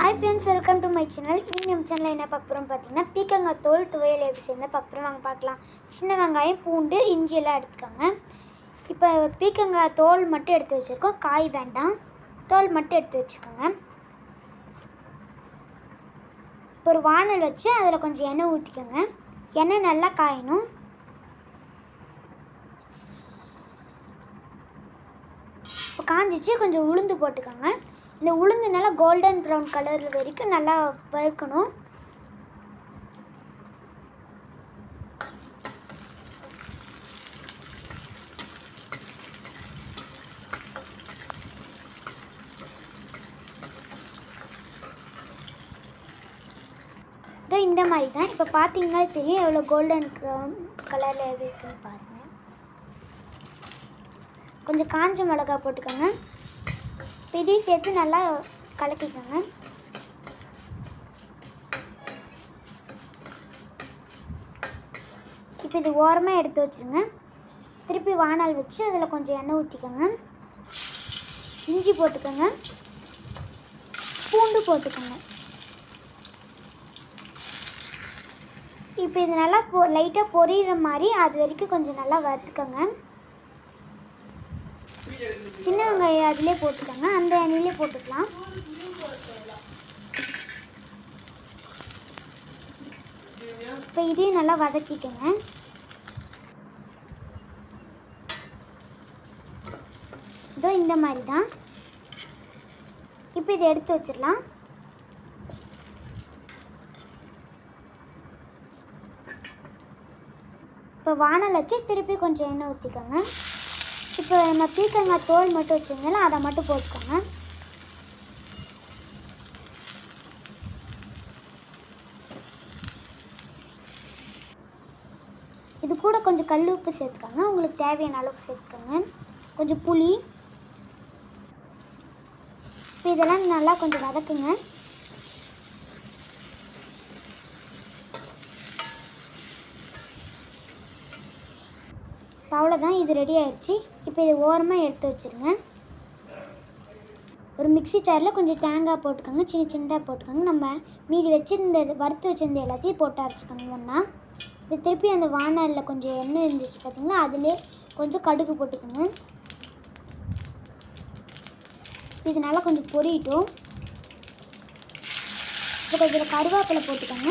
Hi friends welcome to my channel இன்னைக்கு நம்ம சேனலில் என்ன பார்க்க போகிறோம் பார்த்தீங்கன்னா பீக்கங்காய் தோல் துவையல் எப்படி சேர்ந்து பார்க்க போகிறோம் வாங்க பார்க்கலாம். சின்ன வெங்காயம் பூண்டு இஞ்சி எல்லாம் எடுத்துக்கோங்க. இப்போ பீக்கங்காய் தோல் மட்டும் எடுத்து வச்சுருக்கோம். காய் வேண்டாம். தோல் மட்டும் எடுத்து வச்சுக்கோங்க. இப்போ ஒரு வானல் வச்சு அதில் கொஞ்சம் எண்ணெய் ஊற்றிக்கோங்க எண்ணெய் நல்லா காயணும். இப்போ காஞ்சிச்சு கொஞ்சம் உளுந்து போட்டுக்கோங்க. இந்த உளுந்து நல்லா கோல்டன் ப்ரௌன் கலர் வரைக்கும் நல்லா வறுக்கணும். இந்த மாதிரி தான் இப்போ பார்த்தீங்கன்னா தெரியும் எவ்வளோ கோல்டன் ப்ரௌன் கலரில் இருக்குன்னு பாருங்கள் கொஞ்சம் காஞ்ச மிளகா போட்டுக்கோங்க. இதையும் சேர்த்து நல்லா கலக்கிக்கோங்க. இப்போ இது ஓரமாக எடுத்து வச்சுருங்க. திருப்பி வானல் வச்சு அதில் கொஞ்சம் எண்ணெய் ஊற்றிக்கோங்க இஞ்சி போட்டுக்கோங்க. பூண்டு போட்டுக்கோங்க. இப்போ இது நல்லா பொ லைட்டாக பொரியிற மாதிரி அது வரைக்கும் கொஞ்சம் நல்லா வறுத்துக்கோங்க. சின்ன வெங்காயம் அதிலே போட்டுக்கோங்க. அந்த எண்ணெயிலே போட்டுக்கலாம். இப்போ இதையும் நல்லா வதக்கிக்கோங்க. இதோ இந்த மாதிரி தான் இப்போ இதை எடுத்து வச்சிடலாம். இப்போ வானல் வச்சு திருப்பி கொஞ்சம் எண்ணெய் ஊற்றிக்கோங்க இப்போ நம்ம பீக்கங்காய் தோல் மட்டும் வச்சுருந்தோம்ல அதை மட்டும் போட்டுக்கோங்க. இது கூட கொஞ்சம் கல் உப்பு சேர்த்துக்கோங்க. உங்களுக்கு தேவையான அளவுக்கு சேர்த்துக்கோங்க. கொஞ்சம் புளி. இப்போ இதெல்லாம் நல்லா கொஞ்சம் வதக்குங்க. அவ்வளோதான் இது ரெடி ஆயிடுச்சு. இப்போ இது ஓரமாக எடுத்து வச்சுருங்க. ஒரு மிக்ஸி ஜாரில் கொஞ்சம் தேங்காய் போட்டுக்கோங்க சின்ன சின்னதாக போட்டுக்கோங்க. நம்ம மீதி வச்சுருந்த வறுத்து வச்சுருந்த எல்லாத்தையும் போட்டு அரைச்சிக்கோங்க ஒன்றா இப்போ திருப்பி அந்த வானலில் கொஞ்சம் எண்ணெய் இருந்துச்சு பார்த்திங்கன்னா அதிலே கொஞ்சம் கடுகு போட்டுக்கோங்க. இது நல்லா கொஞ்சம் பொரியட்டும் இப்போ கொஞ்சம் கருவேப்பிலை போட்டுக்கோங்க.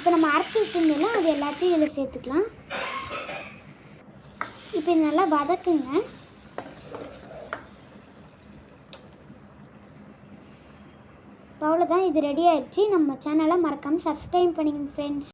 இப்போ நம்ம அரைச்சி வச்சுருந்தோம்னா அது எல்லாத்தையும் இதில் சேர்த்துக்கலாம். இப்போ இது நல்லா வதக்குங்க. இப்போ அவ்வளோதான் இது ரெடி ஆயிடுச்சு நம்ம சேனலை மறக்காமல் சப்ஸ்கிரைப் பண்ணிக்கணும் ஃப்ரெண்ட்ஸ்